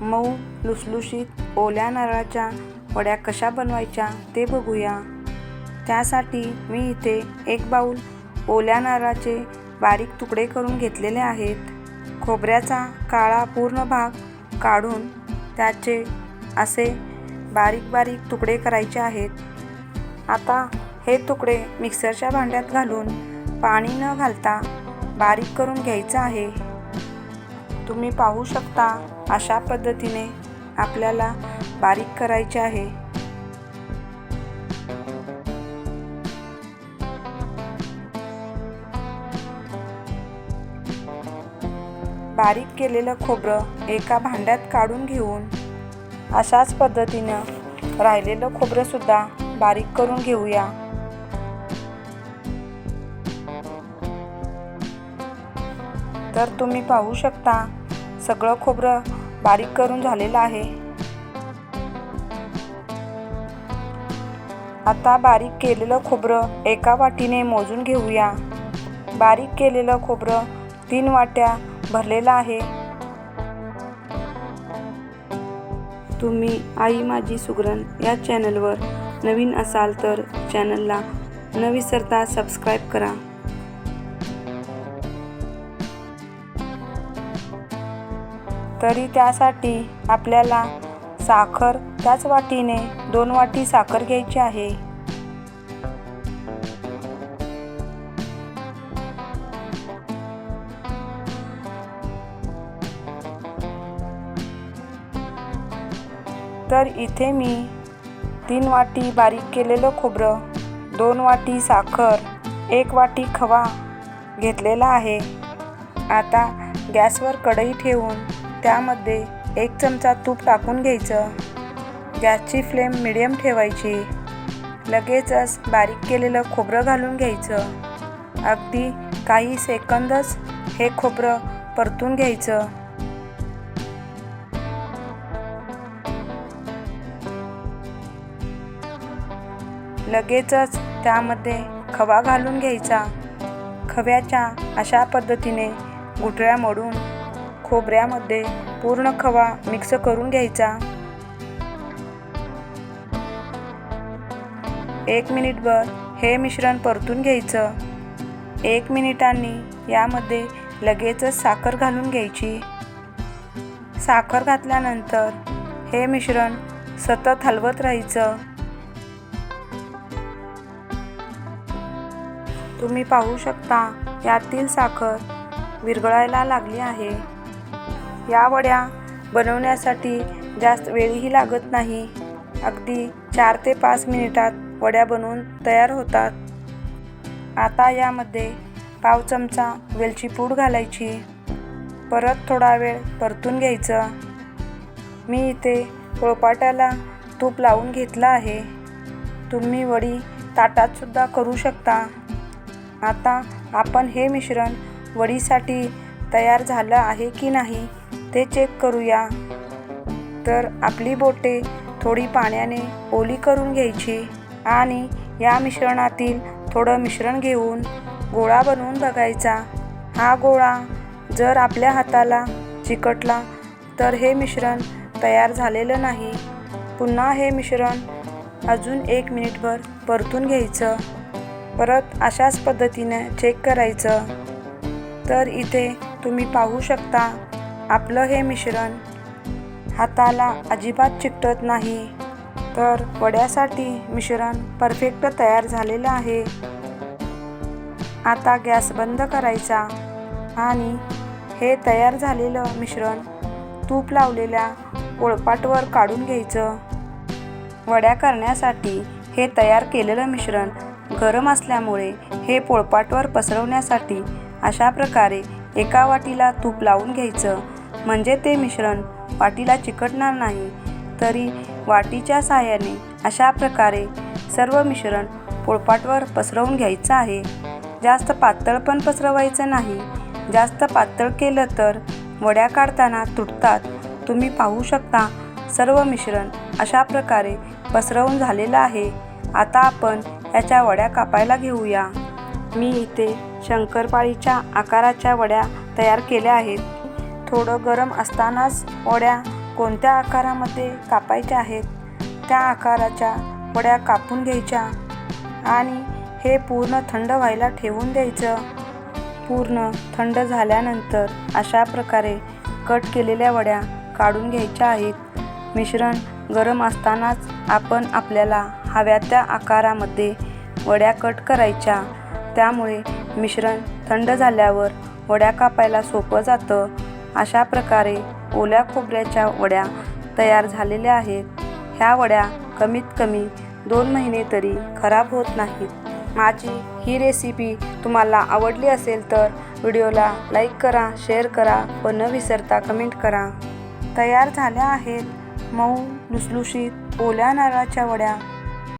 मऊ लुसलुशीत ओल्या नारळाच्या वड्या कशा बनवायच्या ते बघूया. त्यासाठी मी इथे एक बाऊल ओल्या नारळाचे बारीक तुकडे करून घेतलेले आहेत. खोबऱ्याचा काळा पूर्ण भाग काढून त्याचे असे बारीक बारीक तुकडे करायचे आहेत. आता हे तुकडे मिक्सरच्या भांड्यात घालून पाणी न घालता बारीक करून घ्यायचं आहे. तुम्ही पाहू शकता अशा पद्धतीने आपल्याला बारीक करायचे आहे. बारीक केलेलं खोबरं एका भांड्यात काढून घेऊन अशाच पद्धतीनं राहिलेलं खोबरंसुद्धा बारीक करून घेऊया. तर तुम्ही पाहू शकता. सगळं खोबरं बारीक करून झालेलं आहे. आता बारीक केलेलं खोबरं एका वाटीने मोजून घेऊया. बारीक केलेलं खोबरं तीन वाट्या भरलेलं आहे. तुम्ही आई माझी सुगरण या चॅनलवर नवीन असाल तर चॅनलला न विसरता सबस्क्राईब करा. तरी त्यासाठी आपल्याला साखर त्याच वाटीने दोन वाटी साखर घ्यायची आहे. तर इथे मी तीन वाटी बारीक केलेलं खोबरं दोन वाटी साखर एक वाटी खवा घेतलेला आहे. आता गॅसवर कढई ठेवून त्यामध्ये एक चमचा तूप टाकून घ्यायचं. गॅसची फ्लेम मिडियम ठेवायची. लगेचच बारीक केलेलं खोबरं घालून घ्यायचं. अगदी काही सेकंदच हे खोबरं परतून घ्यायचं. लगेचच त्यामध्ये खवा घालून घ्यायचा. खव्याच्या अशा पद्धतीने गुठळ्या मोडून खोबऱ्यामध्ये पूर्ण खवा मिक्स करून घ्यायचा. एक मिनिटभर हे मिश्रण परतून घ्यायचं. एक मिनिटांनी यामध्ये लगेचच साखर घालून घ्यायची. साखर घातल्यानंतर हे मिश्रण सतत हलवत राहायचं. तुम्ही पाहू शकता यातील साखर विरघळायला लागली आहे. या वड्या बनवण्यासाठी जास्त वेळही लागत नाही. अगदी चार ते पाच मिनिटात वड्या बनवून तयार होतात. आता यामध्ये पाव चमचा वेलची पूड घालायची. परत थोडा वेळ परतून घ्यायचं. मी इथे पोळपाट्याला तूप लावून घेतलं आहे. तुम्ही वडी ताटातसुद्धा करू शकता. आता आपण हे मिश्रण वडीसाठी तयार झालं आहे की नाही? ते चेक करूया. तर आपली बोटे थोडी पाण्याने ओली करून घ्यायची आणि या मिश्रणातील थोडं मिश्रण घेऊन गोळा बनवून बघायचा. हा गोळा जर आपल्या हाताला चिकटला तर हे मिश्रण तयार झालेलं नाही. पुन्हा हे मिश्रण अजून एक मिनिटभर परतून घ्यायचं. परत अशाच पद्धतीने चेक करायचं. तर इथे तुम्ही पाहू शकता आपलं हे मिश्रण हाताला अजिबात चिकटत नाही. तर वड्यासाठी मिश्रण परफेक्ट तयार झालेलं आहे. आता गॅस बंद करायचा आणि हे तयार झालेलं मिश्रण तूप लावलेल्या पोळपाटवर काढून घ्यायचं. वड्या करण्यासाठी हे तयार केलेलं मिश्रण गरम असल्यामुळे हे पोळपाटवर पसरवण्यासाठी अशा प्रकारे एका वाटीला तूप लावून घ्यायचं. म्हणजे ते मिश्रण वाटीला चिकटणार नाही तरी वाटीच्या साहाय्याने अशा प्रकारे सर्व मिश्रण पोळपाटवर पसरवून घ्यायचं आहे. जास्त पातळ पण पसरवायचं नाही. जास्त पातळ केलं तर वड्या काढताना तुटतात. तुम्ही पाहू शकता सर्व मिश्रण अशा प्रकारे पसरवून झालेलं आहे. आता आपण याच्या वड्या कापायला घेऊया. मी इथे शंकरपाळीच्या आकाराच्या वड्या तयार केल्या आहेत. थोडं गरम असतानाच वड्या कोणत्या आकारामध्ये कापायच्या आहेत त्या आकाराच्या वड्या कापून घ्यायच्या आणि हे पूर्ण थंड व्हायला ठेवून द्यायचं. पूर्ण थंड झाल्यानंतर अशा प्रकारे कट केलेल्या वड्या काढून घ्यायच्या आहेत. मिश्रण गरम असतानाच आपण आपल्याला हव्या त्या आकारामध्ये वड्या कट करायच्या. त्यामुळे मिश्रण थंड झाल्यावर वड्या कापायला सोपं जातं. अशा प्रकारे ओल्या खोबऱ्याच्या वड्या तयार झालेल्या आहेत. ह्या वड्या कमीत कमी दोन महिने तरी खराब होत नाहीत. माझी ही रेसिपी तुम्हाला आवडली असेल तर व्हिडिओला लाईक करा शेअर करा व न विसरता कमेंट करा. तयार झाल्या आहेत मऊ लुसलुशीत ओल्या नारळाच्या वड्या.